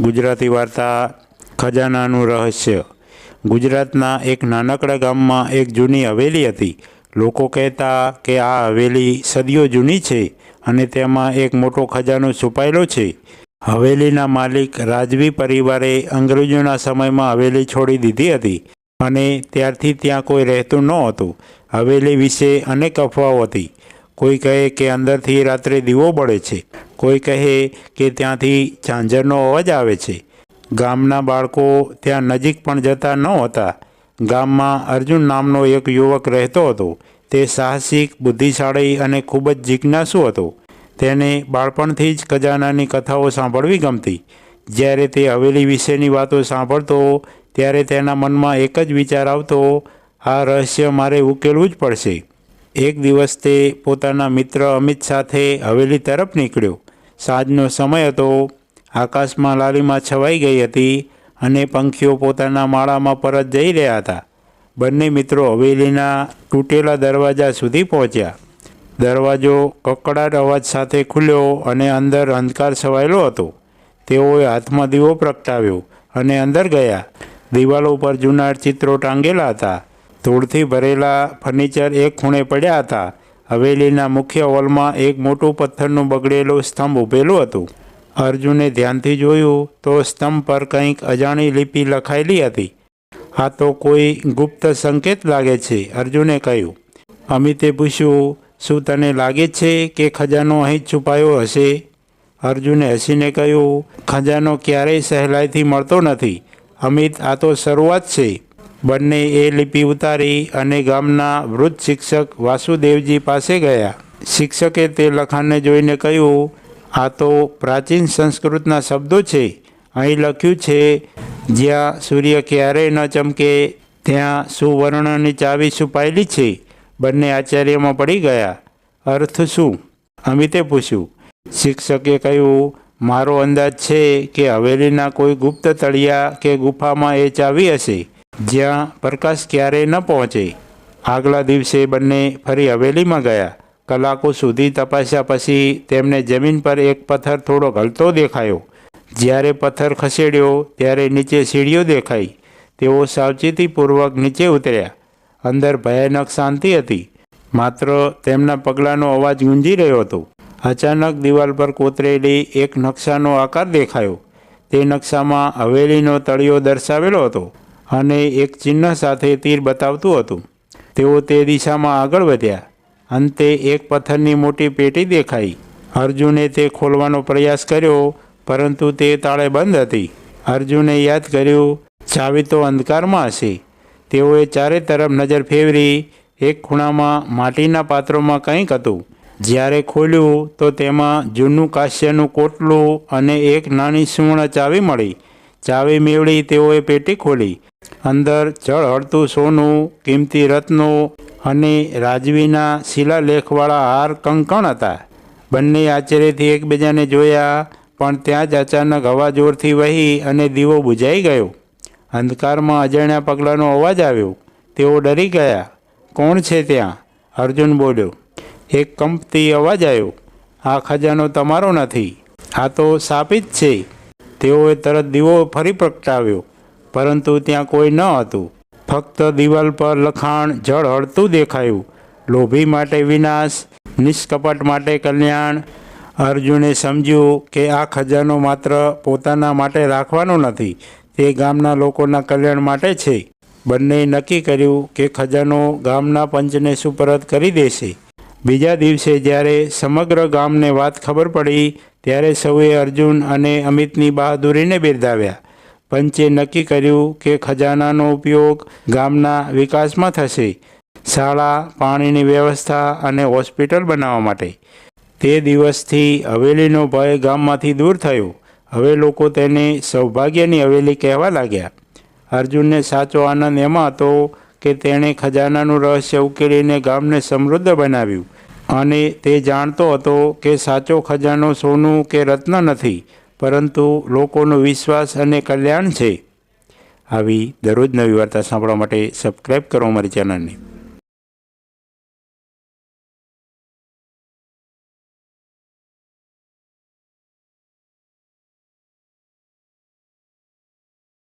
ગુજરાતી વાર્તા ખજાનાનું રહસ્ય. ગુજરાતના એક નાનકડા ગામમાં એક જૂની હવેલી હતી. લોકો કહેતા કે આ હવેલી સદીઓ જૂની છે અને તેમાં એક મોટો ખજાનો છુપાયેલો છે. હવેલીના માલિક રાજવી પરિવારે અંગ્રેજોના સમયમાં હવેલી છોડી દીધી હતી અને ત્યારથી ત્યાં કોઈ રહેતું નહોતું. હવેલી વિશે અનેક અફવાઓ હતી. કોઈ કહે કે અંદરથી રાત્રે દીવો બળે છે, કોઈ કહે કે ત્યાંથી ઝાંઝરનો અવાજ આવે છે. ગામના બાળકો ત્યાં નજીક પણ જતા નહોતા ગામમાં અર્જુન નામનો એક યુવક રહેતો હતો. તે સાહસિક, બુદ્ધિશાળી અને ખૂબ જ જિજ્ઞાસુ હતો. તેને બાળપણથી જ ખજાનાની કથાઓ સાંભળવી ગમતી. જ્યારે તે હવેલી વિશેની વાતો સાંભળતો, ત્યારે તેના મનમાં એક જ વિચાર આવતો, આ રહસ્ય મારે ઉકેલવું જ પડશે. એક દિવસ તે પોતાના મિત્ર અમિત સાથે હવેલી તરફ નીકળ્યો. સાંજનો સમય હતો. આકાશમાં લાલીમાં છવાઈ ગઈ હતી અને પંખીઓ પોતાના માળામાં પરત જઈ રહ્યા હતા. બંને મિત્રો હવેલીના તૂટેલા દરવાજા સુધી પહોંચ્યા. દરવાજો કકડાટ અવાજ સાથે ખુલ્યો અને અંદર અંધકાર છવાયેલો હતો. તેઓએ હાથમાં દીવો પ્રગટાવ્યો અને અંદર ગયા. દિવાલો ઉપર જૂના ચિત્રો ટાંગેલા હતા. ધૂળથી ભરેલા ફર્નિચર એક ખૂણે પડ્યા હતા. હવેલીના મુખ્ય હોલમાં એક મોટું પથ્થરનું બગડેલું સ્તંભ ઊભેલું હતું. અર્જુને ધ્યાનથી જોયું તો સ્તંભ પર કંઈક અજાણી લિપિ લખાયેલી હતી. આ તો કોઈ ગુપ્ત સંકેત લાગે છે, અર્જુને કહ્યું. અમિતે પૂછ્યું, શું તને લાગે છે કે ખજાનો અહીં છુપાયો હશે? અર્જુને હસીને કહ્યું, ખજાનો ક્યારેય સહેલાઈથી મળતો નથી. અમિત, આ તો શરૂઆત છે. બંને એ લિપિ ઉતારી અને ગામના વૃદ્ધ શિક્ષક વાસુદેવજી પાસે ગયા. શિક્ષકે તે લખાણને જોઈને કહ્યું, આ તો પ્રાચીન સંસ્કૃતના શબ્દો છે. અહીં લખ્યું છે, જ્યાં સૂર્ય ક્યારેય ન ચમકે, ત્યાં સુવર્ણની ચાવી છુપાયેલી છે. બંને આચાર્યમાં પડી ગયા. અર્થ શું? અમિતે પૂછ્યું. શિક્ષકે કહ્યું, મારો અંદાજ છે કે હવેલીના કોઈ ગુપ્ત તળિયા કે ગુફામાં એ ચાવી હશે. જ્યાં પ્રકાશ ક્યારેય ન પહોંચે. આગલા દિવસે બંને ફરી હવેલીમાં ગયા. કલાકો સુધી તપાસ્યા પછી તેમને જમીન પર એક પથ્થર થોડો હલતો દેખાયો. જ્યારે પથ્થર ખસેડ્યો, ત્યારે નીચે સીડીઓ દેખાઈ. તેઓ સાવચેતીપૂર્વક નીચે ઉતર્યા. અંદર ભયાનક શાંતિ હતી. માત્ર તેમના પગલાંનો અવાજ ગુંજી રહ્યો હતો. અચાનક દિવાલ પર કોતરેલી એક નકશાનો આકાર દેખાયો. તે નકશામાં હવેલીનો તળિયો દર્શાવેલો હતો. અને એક ચિહ્ન સાથે તીર બતાવતું હતું. તેઓ તે દિશામાં આગળ વધ્યા. અંતે એક પથ્થરની મોટી પેટી દેખાઈ. અર્જુને તે ખોલવાનો પ્રયાસ કર્યો, પરંતુ તે તાળે બંધ હતી. અર્જુને યાદ કર્યું, ચાવી તો અંધકારમાં હશે. તેઓએ ચારે તરફ નજર ફેરવી, એક ખૂણામાં માટીના પાત્રોમાં કંઈક હતું. જ્યારે ખોલ્યું, તો તેમાં જૂનું કાશ્યનું કોટલું અને એક નાની સુવર્ણ ચાવી મળી. ચાવી મેળવી તેઓએ પેટી ખોલી. અંદર જળ હળતું સોનું, કિંમતી રત્નો અને રાજવીના શિલાલેખવાળા હાર કંકણ હતા. બંને આશ્ચર્યથી એકબીજાને જોયા, પણ ત્યાં જ અચાનક હવા જોરથી વહી અને દીવો બુઝાઈ ગયો. અંધકારમાં અજાણ્યા પગલાંનો અવાજ આવ્યો. તેઓ ડરી ગયા. કોણ છે ત્યાં? અર્જુન બોલ્યો. એક કંપતી અવાજ આવ્યો. આ ખજાનો તમારો નથી. આ તો સાપિત છે. તેઓએ તરત દીવો ફરી પ્રગટાવ્યો, પરંતુ ત્યાં કોઈ ન હતું. ફક્ત દિવાલ પર લખાણ જળ હળતું દેખાયું. લોભી માટે વિનાશ, નિષ્કપટ માટે કલ્યાણ. અર્જુને સમજ્યું કે આ ખજાનો માત્ર પોતાના માટે રાખવાનો નથી, તે ગામના લોકોના કલ્યાણ માટે છે. બંને નક્કી કર્યું કે ખજાનો ગામના પંચને સુપરત કરી દેશે. બીજા દિવસે જ્યારે સમગ્ર ગામને વાત ખબર પડી ત્યારે સૌએ અર્જુન અને અમિતની બહાદુરીને બિરદાવ્યા. પંચે નક્કી કર્યું કે ખજાનાનો ઉપયોગ ગામના વિકાસમાં થશે. શાળા, પાણીની વ્યવસ્થા અને હોસ્પિટલ બનાવવા માટે. તે દિવસથી હવેલીનો ભય ગામમાંથી દૂર થયો. હવે લોકો તેને સૌભાગ્યની હવેલી કહેવા લાગ્યા. અર્જુનને સાચો આનંદ એમાં હતો કે તેણે ખજાનાનું રહસ્ય ઉકેલીને ગામને સમૃદ્ધ બનાવ્યું. અને તે જાણતો હતો કે સાચો ખજાનો સોનું કે રત્ન નથી, પરંતુ લોકોનો વિશ્વાસ અને કલ્યાણ છે. આવી દરરોજ નવી વાર્તા સાંભળવા માટે સબસ્ક્રાઈબ કરો અમારી ચેનલને